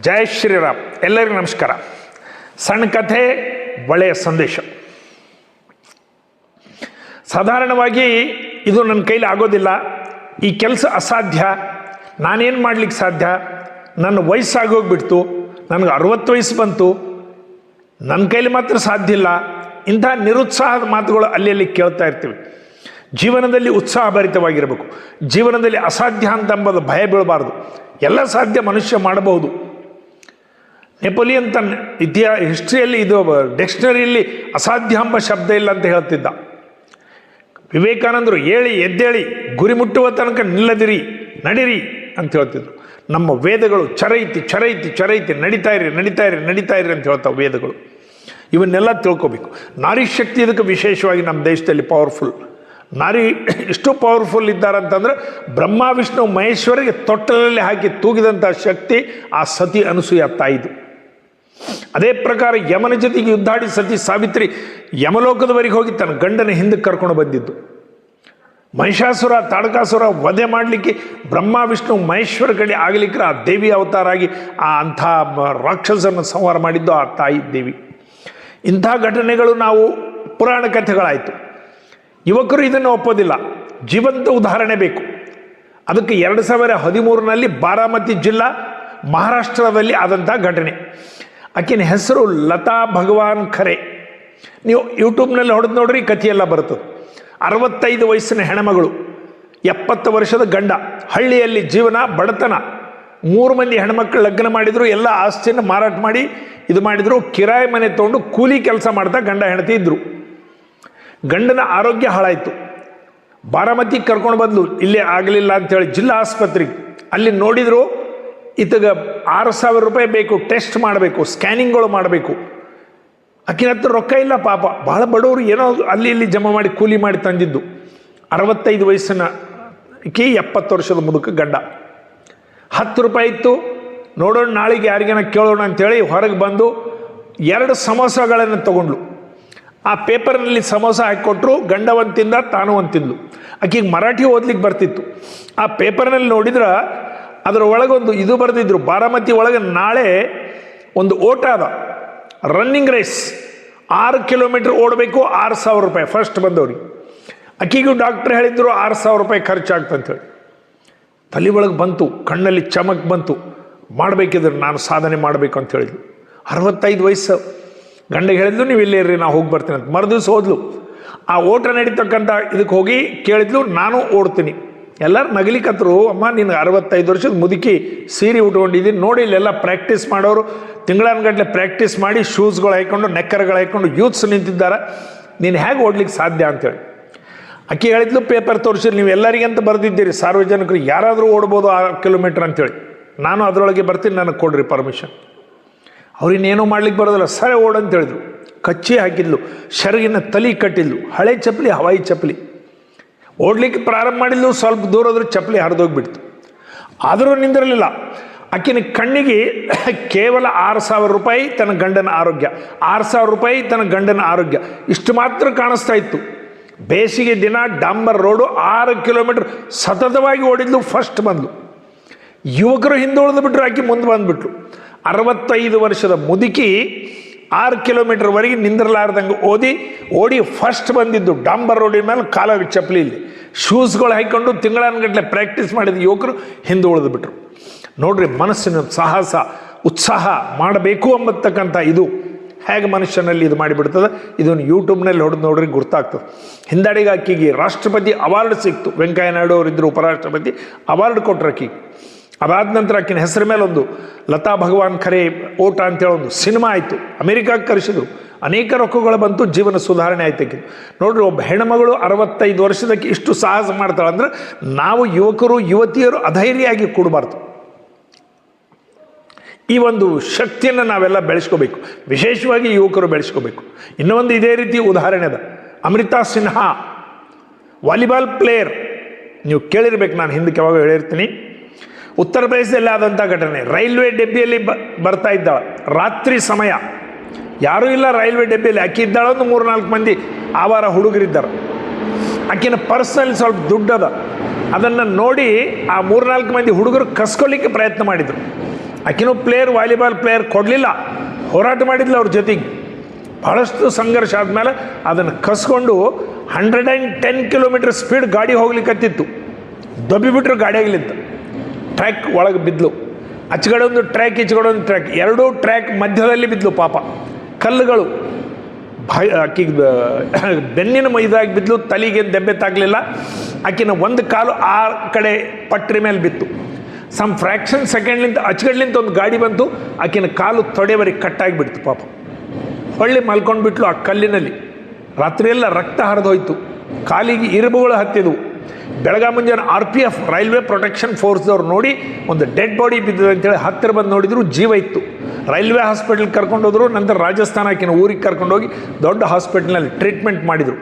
ಜೈ ಶ್ರೀರಾಮ್. ಎಲ್ಲರಿಗೂ ನಮಸ್ಕಾರ. ಸಣ್ಣ ಕಥೆ, ಒಳ್ಳೆಯ ಸಂದೇಶ. ಸಾಧಾರಣವಾಗಿ ಇದು ನನ್ನ ಕೈಲಿ ಆಗೋದಿಲ್ಲ. ಈ ಕೆಲಸ ಅಸಾಧ್ಯ. ನಾನೇನು ಮಾಡಲಿಕ್ಕೆ ಸಾಧ್ಯ? ನನ್ನ ವಯಸ್ಸಾಗೋಗ್ಬಿಡ್ತು ನನಗೆ ಅರವತ್ತು ವಯಸ್ಸು ಬಂತು. ನನ್ನ ಕೈಲಿ ಮಾತ್ರ ಸಾಧ್ಯ ಇಲ್ಲ. ಇಂಥ ನಿರುತ್ಸಾಹದ ಮಾತುಗಳು ಅಲ್ಲಿ ಅಲ್ಲಿ ಕೇಳ್ತಾ ಇರ್ತೀವಿ. ಜೀವನದಲ್ಲಿ ಉತ್ಸಾಹಭರಿತವಾಗಿರಬೇಕು. ಜೀವನದಲ್ಲಿ ಅಸಾಧ್ಯ ಅಂತ ಭಯ ಬೀಳಬಾರ್ದು. ಎಲ್ಲ ಸಾಧ್ಯ ಮನುಷ್ಯ ಮಾಡಬಹುದು. ನೆಪೋಲಿಯನ್ ತನ್ನ ಇತಿಹಾ ಹಿಸ್ಟ್ರಿಯಲ್ಲಿ ಇದು ಡಿಕ್ಷನರಿಯಲ್ಲಿ ಅಸಾಧ್ಯ ಎಂಬ ಶಬ್ದ ಇಲ್ಲ ಅಂತ ಹೇಳ್ತಿದ್ದ. ವಿವೇಕಾನಂದರು ಹೇಳಿ ಎದ್ದೇಳಿ, ಗುರಿ ಮುಟ್ಟುವ ತನಕ ನಿಲ್ಲದಿರಿ, ನಡಿರಿ ಅಂತ ಹೇಳ್ತಿದ್ರು. ನಮ್ಮ ವೇದಗಳು ಚರೈತಿ ಚರೈತಿ ಚರೈತಿ, ನಡೀತಾ ಇರಿ ನಡೀತಾ ಇರಿ ನಡೀತಾ ಇರಿ ಅಂತ ಹೇಳ್ತಾವೆ ವೇದಗಳು. ಇವನ್ನೆಲ್ಲ ತಿಳ್ಕೊಬೇಕು. ನಾರಿ ಶಕ್ತಿ ಇದಕ್ಕೆ ವಿಶೇಷವಾಗಿ ನಮ್ಮ ದೇಶದಲ್ಲಿ ಪವರ್ಫುಲ್ ನಾರಿ ಎಷ್ಟು ಪವರ್ಫುಲ್ ಇದ್ದಾರೆ ಅಂತಂದ್ರೆ ಬ್ರಹ್ಮ, ವಿಷ್ಣು, ಮಹೇಶ್ವರಿಗೆ ತೊಟ್ಟಲಲ್ಲಿ ಹಾಕಿ ತೂಗಿದಂಥ ಶಕ್ತಿ ಆ ಸತಿ ಅನಸೂಯ ತಾಯಿದು. ಅದೇ ಪ್ರಕಾರ ಯಮನ ಜೊತೆಗೆ ಯುದ್ಧಾಡಿ ಸತಿ ಸಾವಿತ್ರಿ ಯಮಲೋಕದವರೆಗೆ ಹೋಗಿ ತನ್ನ ಗಂಡನ ಹಿಂದೆ ಕರ್ಕೊಂಡು ಬಂದಿದ್ದು. ಮಹಿಷಾಸುರ, ತಾಡಕಾಸುರ ವಧೆ ಮಾಡಲಿಕ್ಕೆ ಬ್ರಹ್ಮ, ವಿಷ್ಣು, ಮಹೇಶ್ವರ ಕಡೆ ಆಗಲಿಕ್ಕೆ ಆ ದೇವಿ ಅವತಾರ ಆಗಿ ಆ ಅಂಥ ರಾಕ್ಷಸನ ಸಂಹಾರ ಮಾಡಿದ್ದು ಆ ತಾಯಿ ದೇವಿ. ಇಂಥ ಘಟನೆಗಳು ನಾವು ಪುರಾಣ ಕಥೆಗಳಾಯಿತು. ಯುವಕರು ಇದನ್ನು ಒಪ್ಪೋದಿಲ್ಲ. ಜೀವಂತ ಉದಾಹರಣೆ ಬೇಕು. ಅದಕ್ಕೆ ಎರಡು ಸಾವಿರ ಹದಿಮೂರರಲ್ಲಿ ಬಾರಾಮತಿ ಜಿಲ್ಲಾ ಮಹಾರಾಷ್ಟ್ರದಲ್ಲಿ ಆದಂಥ ಘಟನೆ. ಆಕಿನ ಹೆಸರು ಲತಾ ಭಗವಾನ್ ಖರೆ. ನೀವು ಯೂಟ್ಯೂಬ್ನಲ್ಲಿ ಹೊಡೆದು ನೋಡ್ರಿ ಕಥೆಯೆಲ್ಲ ಬರ್ತದೆ ಅರವತ್ತೈದು ವಯಸ್ಸಿನ ಹೆಣಮಗಳು, ಎಪ್ಪತ್ತು ವರ್ಷದ ಗಂಡ, ಹಳ್ಳಿಯಲ್ಲಿ ಜೀವನ, ಬಡತನ. ಮೂರು ಮಂದಿ ಹೆಣ್ಮಕ್ಳು ಲಗ್ನ ಮಾಡಿದ್ರು, ಎಲ್ಲ ಆಸ್ತಿಯನ್ನು ಮಾರಾಟ ಮಾಡಿ, ಇದು ಮಾಡಿದ್ರು, ಕಿರಾಯಿ ಮನೆ ತೊಗೊಂಡು ಕೂಲಿ ಕೆಲಸ ಮಾಡ್ತಾ ಗಂಡ ಹೆಂಡತಿ ಇದ್ರು. ಗಂಡನ ಆರೋಗ್ಯ ಹಾಳಾಯಿತು. ಬಾರಾಮತಿ ಕರ್ಕೊಂಡು ಬಂದು ಇಲ್ಲೇ ಆಗಲಿಲ್ಲ ಅಂತೇಳಿ ಜಿಲ್ಲಾ ಆಸ್ಪತ್ರೆಗೆ. ಅಲ್ಲಿ ನೋಡಿದ್ರು ಇತಗ ಆರು ಸಾವಿರ ರೂಪಾಯಿ ಬೇಕು, ಟೆಸ್ಟ್ ಮಾಡಬೇಕು, ಸ್ಕ್ಯಾನಿಂಗ್ಗಳು ಮಾಡಬೇಕು. ಆಕಿನ ಹತ್ರ ರೊಕ್ಕ ಇಲ್ಲ ಪಾಪ. ಭಾಳ ಬಡವರು ಏನೋ ಅಲ್ಲಿ ಇಲ್ಲಿ ಜಮಾ ಮಾಡಿ ಕೂಲಿ ಮಾಡಿ ತಂದಿದ್ದು. ಅರವತ್ತೈದು ವಯಸ್ಸಿನ ಕಿ ಎಪ್ಪತ್ತು ವರ್ಷದ ಮುದುಕ ಗಡ್ಡ ಹತ್ತು ರೂಪಾಯಿ ಇತ್ತು. ನೋಡೋಣ, ನಾಳೆಗೆ ಯಾರಿಗೇನ ಕೇಳೋಣ ಅಂತೇಳಿ ಹೊರಗೆ ಬಂದು ಎರಡು ಸಮೋಸಗಳನ್ನು ತಗೊಂಡ್ಲು ಆ ಪೇಪರ್ನಲ್ಲಿ ಸಮೋಸ ಹಾಕಿಕೊಟ್ರು, ಗಂಡ ಒಂದು ತಿಂದ ತಾನು ಒಂದು ತಿಂದ್ಲು. ಆಕೆಗೆ ಮರಾಠಿ ಓದ್ಲಿಕ್ಕೆ ಬರ್ತಿತ್ತು. ಆ ಪೇಪರ್ನಲ್ಲಿ ನೋಡಿದ್ರೆ ಅದರ ಒಳಗೊಂದು ಇದು ಬರೆದಿದ್ರು, ಬಾರಾಮತಿ ಒಳಗೆ ನಾಳೆ ಒಂದು ಓಟ ಅದ. ರನ್ನಿಂಗ್ ರೇಸ್ ಆರು ಕಿಲೋಮೀಟ್ರ್ ಓಡಬೇಕು, ಆರು ಸಾವಿರ ರೂಪಾಯಿ. ಫಸ್ಟ್ ಬಂದವ್ರಿಗೆ ಅಕ್ಕಿಗೂ ಡಾಕ್ಟ್ರ್ ಹೇಳಿದ್ರು, ಆರು ಸಾವಿರ ರೂಪಾಯಿ ಖರ್ಚಾಗ್ತಂತೇಳಿ ತಲೆ ಒಳಗೆ ಬಂತು, ಕಣ್ಣಲ್ಲಿ ಚಮಕ್ ಬಂತು. ಮಾಡಬೇಕಿದ್ರೆ ನಾನು ಸಾಧನೆ ಮಾಡಬೇಕು ಅಂತ ಹೇಳಿದ್ಲು ಅರವತ್ತೈದು ವಯಸ್ಸು. ಗಂಡಗೆ ಹೇಳಿದ್ಲು ನೀವು ಇಲ್ಲೇ ಇರ್ರಿ ನಾವು ಹೋಗಿ ಬರ್ತೀನಿ ಅಂತ. ಮರುದಿವ್ಸ ಹೋದ್ಲು. ಆ ಓಟ ನಡೀತಕ್ಕಂಥ ಇದಕ್ಕೆ ಹೋಗಿ ಕೇಳಿದ್ಲು, ನಾನು ಓಡ್ತೀನಿ. ಎಲ್ಲರೂ ನಗಲಿಕತ್ರು ಅಮ್ಮ ನೀನು ಅರವತ್ತೈದು ವರ್ಷದ ಮುದುಕಿ ಸೀರೆ ಉಟ್ಕೊಂಡಿದ್ದೀನಿ ನೋಡಿ ಇಲ್ಲೆಲ್ಲ ಪ್ರಾಕ್ಟೀಸ್ ಮಾಡೋರು. ತಿಂಗಳನ್ಗಟ್ಲೆ ಪ್ರಾಕ್ಟೀಸ್ ಮಾಡಿ ಶೂಸ್ಗಳು ಹಾಕ್ಕೊಂಡು ನೆಕ್ಕರ್ಗಳು ಹಾಕ್ಕೊಂಡು ಯೂತ್ಸ್ ನಿಂತಿದ್ದಾರೆ. ನೀನು ಹೇಗೆ ಓಡ್ಲಿಕ್ಕೆ ಸಾಧ್ಯ ಅಂತೇಳಿ. ಅಕ್ಕಿ ಹೇಳಿದ್ಲು ಪೇಪರ್ ತೋರಿಸಿ ನೀವು ಎಲ್ಲರಿಗಂತ ಬರೆದಿದ್ದೀರಿ. ಸಾರ್ವಜನಿಕರು ಯಾರಾದರೂ ಓಡ್ಬೋದು ಆರು ಕಿಲೋಮೀಟ್ರ್ ಅಂತೇಳಿ. ನಾನು ಅದರೊಳಗೆ ಬರ್ತೀನಿ, ನನಗೆ ಕೊಡ್ರಿ ಪರ್ಮಿಷನ್ ಅವ್ರಿನ್ನೇನೂ ಮಾಡ್ಲಿಕ್ಕೆ ಬರೋದಿಲ್ಲ. ಸರಿ, ಓಡು ಅಂತ ಕಚ್ಚಿ ಹಾಕಿದ್ಲು, ಶರಗಿನ ತಲೆ ಕಟ್ಟಿದ್ಲು. ಹಳೆ ಚಪ್ಪಲಿ, ಹವಾಯಿ ಚಪ್ಪಲಿ. ಓಡ್ಲಿಕ್ಕೆ ಪ್ರಾರಂಭ ಮಾಡಿದ್ಲು, ಸ್ವಲ್ಪ ದೂರ ಹೋದ್ರೆ ಚಪ್ಪಲಿ ಹರಿದೋಗ್ಬಿಡ್ತು ಆದರೂ ನಿಂದಿರಲಿಲ್ಲ. ಆಕಿನ ಕಣ್ಣಿಗೆ ಕೇವಲ ಆರು ಸಾವಿರ ರೂಪಾಯಿ, ತನ್ನ ಗಂಡನ ಆರೋಗ್ಯ. ಆರು ಸಾವಿರ ರೂಪಾಯಿ, ತನ್ನ ಗಂಡನ ಆರೋಗ್ಯ. ಇಷ್ಟು ಮಾತ್ರ ಕಾಣಿಸ್ತಾ ಇತ್ತು. ಬೇಸಿಗೆ ದಿನ, ಡಾಂಬರ್ ರೋಡು, ಆರು ಕಿಲೋಮೀಟರ್ ಸತತವಾಗಿ ಓಡಿದ್ಲು ಫಸ್ಟ್ ಬಂದ್ಲು. ಯುವಕರು ಹಿಂದೆ ಉಳಿದು ಬಿಟ್ರು, ಆಕಿ ಮುಂದೆ ಬಂದುಬಿಟ್ರು ಅರವತ್ತೈದು ವರ್ಷದ ಮುದುಕಿ ಆರು ಕಿಲೋಮೀಟರ್ವರೆಗೆ ನಿಂದಿರಲಾರ್ದಂಗೆ ಓದಿ, ಓಡಿ ಫಸ್ಟ್ ಬಂದಿದ್ದು ಡಾಂಬರ್ ರೋಡಿನ ಮೇಲೆ ಕಾಲ ಚಪ್ಪಲಿ ಇಲ್ಲಿ. ಶೂಸ್ಗಳು ಹಾಕ್ಕೊಂಡು ತಿಂಗಳನ್ಗಟ್ಲೆ ಪ್ರಾಕ್ಟೀಸ್ ಮಾಡಿದ ಯುವಕರು ಹಿಂದೆ ಉಳಿದು ಬಿಟ್ರು. ನೋಡ್ರಿ ಮನಸ್ಸಿನ ಸಾಹಸ, ಉತ್ಸಾಹ ಮಾಡಬೇಕು ಅಂಬತ್ತಕ್ಕಂಥ ಇದು. ಹೇಗೆ ಮನುಷ್ಯನಲ್ಲಿ ಇದು ಮಾಡಿಬಿಡ್ತದೆ? ಇದನ್ನು ಯೂಟ್ಯೂಬ್ನಲ್ಲಿ ಹೊಡೆದು ನೋಡ್ರಿ ಗುರ್ತಾಗ್ತದೆ. ಹಿಂದಾಡಿಗೆ ಆಕಿಗೆ ರಾಷ್ಟ್ರಪತಿ ಅವಾರ್ಡ್ ಸಿಕ್ತು. ವೆಂಕಯ್ಯ ನಾಯ್ಡು ಅವರಿದ್ದರು ಉಪರಾಷ್ಟ್ರಪತಿ. ಅವಾರ್ಡ್ ಕೊಟ್ರು ಆಕಿಗೆ. ಅದಾದ ನಂತರ ಆಕಿನ ಹೆಸರ ಮೇಲೆ ಒಂದು ಲತಾ ಭಗವಾನ್ ಖರೆ ಓಟ ಅಂತೇಳಿ ಒಂದು ಸಿನಿಮಾ ಆಯಿತು. ಅಮೆರಿಕಾಕ್ಕೆ ಕರೆಸಿದ್ರು. ಅನೇಕ ರೊಕ್ಕಗಳು ಬಂತು ಜೀವನ ಸುಧಾರಣೆ ಆಯ್ತು ಆಕಿದು ನೋಡ್ರಿ, ಒಬ್ಬ ಹೆಣ್ಮಗಳು ಅರವತ್ತೈದು ವರ್ಷದಕ್ಕೆ ಇಷ್ಟು ಸಾಹಸ ಮಾಡ್ತಾಳೆ ಅಂದ್ರೆ ನಾವು ಯುವಕರು, ಯುವತಿಯರು ಅಧೈರ್ಯಾಗಿ ಕೂಡಬಾರ್ದು. ಈ ಒಂದು ಶಕ್ತಿಯನ್ನು ನಾವೆಲ್ಲ ಬೆಳೆಸ್ಕೋಬೇಕು. ವಿಶೇಷವಾಗಿ ಯುವಕರು ಬೆಳೆಸ್ಕೋಬೇಕು. ಇನ್ನೊಂದು ಇದೇ ರೀತಿ ಉದಾಹರಣೆ ಅದ. Amrita Sinha, volleyball player. ನೀವು ಕೇಳಿರ್ಬೇಕು, ನಾನು ಹಿಂದಕ್ಕೆ ಯಾವಾಗ ಹೇಳಿರ್ತೀನಿ. ಉತ್ತರ ಪ್ರದೇಶದಲ್ಲಿ ಆದಂಥ ಘಟನೆ. ರೈಲ್ವೆ ಡೆಬ್ಬಿಯಲ್ಲಿ ಬರ್ತಾ ಇದ್ದಾಳೆ ರಾತ್ರಿ ಸಮಯ. ಯಾರೂ ಇಲ್ಲ ರೈಲ್ವೆ ಡೆಬ್ಬಿಯಲ್ಲಿ. ಅಕ್ಕಿ ಇದ್ದಾಳೆ ಒಂದು ಮೂರು ನಾಲ್ಕು ಮಂದಿ. ಆವಾರ ಹುಡುಗರಿದ್ದಾರೆ. ಆಕಿನ ಪರ್ಸ್ನಲ್ಲಿ ಸ್ವಲ್ಪ ದುಡ್ಡದ ಅದನ್ನು ನೋಡಿ ಆ ಮೂರ್ನಾಲ್ಕು ಮಂದಿ ಹುಡುಗರು ಕಸ್ಕೊಳ್ಳಿಕ್ಕೆ ಪ್ರಯತ್ನ ಮಾಡಿದರು. ಆಕಿನೂ ಪ್ಲೇಯರ್, ವಾಲಿಬಾಲ್ ಪ್ಲೇಯರ್ ಕೊಡಲಿಲ್ಲ. ಹೋರಾಟ ಮಾಡಿದ್ಲು ಅವ್ರ ಜೊತೆಗೆ. ಭಾಳಷ್ಟು ಸಂಘರ್ಷ ಆದಮೇಲೆ ಅದನ್ನು ಕಸ್ಕೊಂಡು hundred and ten kilometre speed ಗಾಡಿ ಹೋಗ್ಲಿಕ್ಕತ್ತಿತ್ತು ದಬ್ಬಿ ಬಿಟ್ರು ಗಾಡಿ ಆಗಲಿತ್ತು. ಟ್ರ್ಯಾಕ್ ಒಳಗೆ ಬಿದ್ಲು. ಆಚೆಗಡೆ ಒಂದು ಟ್ರ್ಯಾಕ್ ಈಚೆಗಡೆ ಒಂದು ಟ್ರ್ಯಾಕ್. ಎರಡೂ ಟ್ರ್ಯಾಕ್ ಮಧ್ಯದಲ್ಲಿ ಬಿದ್ಲು ಪಾಪ. ಕಲ್ಲುಗಳು. ಭಯ ಆಕಿಗೆ ಬೆನ್ನಿನ ಮೈದಾಗಿ ಬಿದ್ಲು, ತಲೆಗೆ ದೆಬ್ಬೆ ತಾಗಲಿಲ್ಲ. ಆಕಿನ ಒಂದು ಕಾಲು ಆ ಕಡೆ ಪಟ್ರಿ ಮೇಲೆ ಬಿತ್ತು. ಸಮ್ ಫ್ರ್ಯಾಕ್ಷನ್ ಸೆಕೆಂಡ್ಲಿಂದ ಅಚ್ಚಗಡ್ಲಿಂದ ಒಂದು ಗಾಡಿ ಬಂತು. ಆಕಿನ ಕಾಲು ತೊಡೆವರೆಗೆ ಕಟ್ಟಾಗಿಬಿಡ್ತು ಪಾಪ. ಹೊಳ್ಳಿ ಮಲ್ಕೊಂಡು ಬಿಟ್ಲು ಆ ಕಲ್ಲಿನಲ್ಲಿ. ರಾತ್ರಿಯೆಲ್ಲ ರಕ್ತ ಹರಿದೋಯ್ತು ಕಾಲಿಗೆ ಇರುಬುಗಳು ಹತ್ತಿದವು. ಬೆಳಗ್ಗೆ ಮುಂಜಾನೆ R P F railway protection ಫೋರ್ಸ್ದವ್ರು ನೋಡಿ ಒಂದು ಡೆಡ್ ಬಾಡಿ ಬಿದ್ದಿದೆ ಅಂತೇಳಿ ಹತ್ತಿರ ಬಂದು ನೋಡಿದ್ರು ಜೀವ ಇತ್ತು. ರೈಲ್ವೆ ಹಾಸ್ಪಿಟಲ್ ಕರ್ಕೊಂಡೋದ್ರು ನಂತರ ರಾಜಸ್ಥಾನ ಆಕಿನ ಊರಿಗೆ ಕರ್ಕೊಂಡೋಗಿ ದೊಡ್ಡ ಹಾಸ್ಪಿಟ್ಲ್ನಲ್ಲಿ ಟ್ರೀಟ್ಮೆಂಟ್ ಮಾಡಿದರು.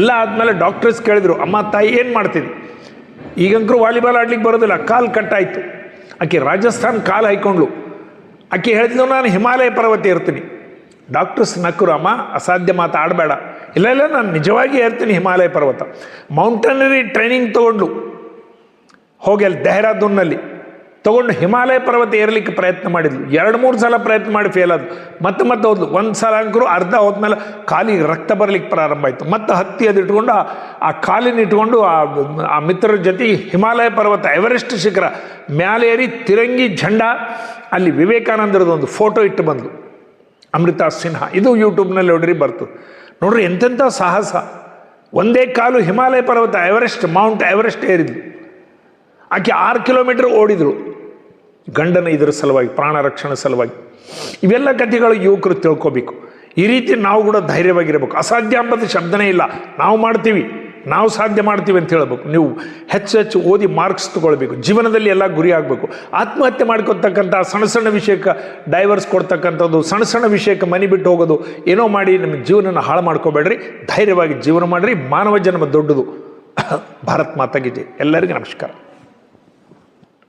ಎಲ್ಲ ಆದಮೇಲೆ ಡಾಕ್ಟರ್ಸ್ ಕೇಳಿದರು, ಅಮ್ಮ, ತಾಯಿ ಏನು ಮಾಡ್ತೀವಿ ಈಗಂಕರು ವಾಲಿಬಾಲ್ ಆಡ್ಲಿಕ್ಕೆ ಬರೋದಿಲ್ಲ, ಕಾಲು ಕಟ್ಟಾಯಿತು. ಆಕೆ ರಾಜಸ್ಥಾನ್ ಕಾಲು ಹಾಯ್ಕೊಂಡ್ಳು. ಆಕೆ ಹೇಳಿದ್ಲು, ನಾನು ಹಿಮಾಲಯ ಪರ್ವತ ಇರ್ತೀನಿ ಡಾಕ್ಟರ್ಸ್ ನಕ್ಕರು ಅಮ್ಮ ಅಸಾಧ್ಯ ಮಾತು ಆಡಬೇಡ. ಇಲ್ಲ ಇಲ್ಲ, ನಾನು ನಿಜವಾಗಿ ಹೇಳ್ತೀನಿ ಹಿಮಾಲಯ ಪರ್ವತ. ಮೌಂಟನರಿ ಟ್ರೈನಿಂಗ್ ತೊಗೊಂಡ್ಲು. ಹೋಗಿ ಅಲ್ಲಿ ದೆಹರಾದೂನ್ನಲ್ಲಿ ತೊಗೊಂಡು ಹಿಮಾಲಯ ಪರ್ವತ ಏರ್ಲಿಕ್ಕೆ ಪ್ರಯತ್ನ ಮಾಡಿದ್ಲು. ಎರಡು, ಮೂರು ಸಲ ಪ್ರಯತ್ನ ಮಾಡಿ ಫೇಲ್ ಆದ್ಲು. ಮತ್ತೆ ಮತ್ತೆ ಹೋದ್ಲು. ಒಂದು ಸಲ ಅಂಕರು ಅರ್ಧ ಹೋದ್ಮೇಲೆ ಕಾಲಿಗೆ ರಕ್ತ ಬರಲಿಕ್ಕೆ ಪ್ರಾರಂಭ ಆಯಿತು. ಮತ್ತೆ ಹತ್ತಿ ಅದು ಇಟ್ಕೊಂಡು ಆ- ಕಾಲಿನ ಇಟ್ಕೊಂಡು ಆ ಮಿತ್ರರ ಜೊತೆ ಹಿಮಾಲಯ ಪರ್ವತ ಎವರೆಸ್ಟ್ ಶಿಖರ ಮ್ಯಾಲೇರಿ ತಿರಂಗಿ ಝಂಡ ಅಲ್ಲಿ ವಿವೇಕಾನಂದರದ ಒಂದು ಫೋಟೋ ಇಟ್ಟು ಬಂದ್ಲು. ಅಮೃತಾ ಸಿನ್ಹಾ. ಇದು ಯೂಟ್ಯೂಬ್ನಲ್ಲಿ ನೋಡ್ರಿ ಬರ್ತು. ನೋಡ್ರಿ ಎಂತೆಂಥ ಸಾಹಸ. ಒಂದೇ ಕಾಲು ಹಿಮಾಲಯ ಪರ್ವತ ಎವರೆಸ್ಟ್ ಮೌಂಟ್ ಎವರೆಸ್ಟ್ ಏರಿದ್ಲು. ಆಕೆ ಆರು ಕಿಲೋಮೀಟರ್ ಓಡಿದ್ರು ಗಂಡನ ಇದರ ಸಲುವಾಗಿ, ಪ್ರಾಣ ರಕ್ಷಣೆ ಸಲುವಾಗಿ. ಇವೆಲ್ಲ ಕಥೆಗಳು ಯುವಕರು ತಿಳ್ಕೊಬೇಕು. ಈ ರೀತಿ ನಾವು ಕೂಡ ಧೈರ್ಯವಾಗಿರಬೇಕು. ಅಸಾಧ್ಯ ಅಂಬದ ಶಬ್ದನೇ ಇಲ್ಲ. ನಾವು ಮಾಡ್ತೀವಿ. ನಾವು ಸಾಧ್ಯ ಮಾಡ್ತೀವಿ ಅಂತ ಹೇಳಬೇಕು. ನೀವು ಹೆಚ್ಚು ಹೆಚ್ಚು ಓದಿ ಮಾರ್ಕ್ಸ್ ತಗೊಳ್ಬೇಕು. ಜೀವನದಲ್ಲಿ ಎಲ್ಲ ಗುರಿ ಆಗಬೇಕು. ಆತ್ಮಹತ್ಯೆ ಮಾಡ್ಕೊತಕ್ಕಂಥ ಸಣ್ಣ ಸಣ್ಣ ವಿಷಯಕ್ಕೆ ಡೈವರ್ಸ್ ಕೊಡ್ತಕ್ಕಂಥದ್ದು, ಸಣ್ಣ ಸಣ್ಣ ವಿಷಯಕ್ಕೆ ಮನೆ ಬಿಟ್ಟು ಹೋಗೋದು, ಏನೋ ಮಾಡಿ ನಿಮ್ಮ ಜೀವನನ ಹಾಳು ಮಾಡ್ಕೋಬೇಡ್ರಿ. ಧೈರ್ಯವಾಗಿ ಜೀವನ ಮಾಡಿರಿ. ಮಾನವ ಜನ್ಮ ದೊಡ್ಡದು. ಭಾರತ್ ಮಾತಾಗಿದೆ ಎಲ್ಲರಿಗೂ ನಮಸ್ಕಾರ.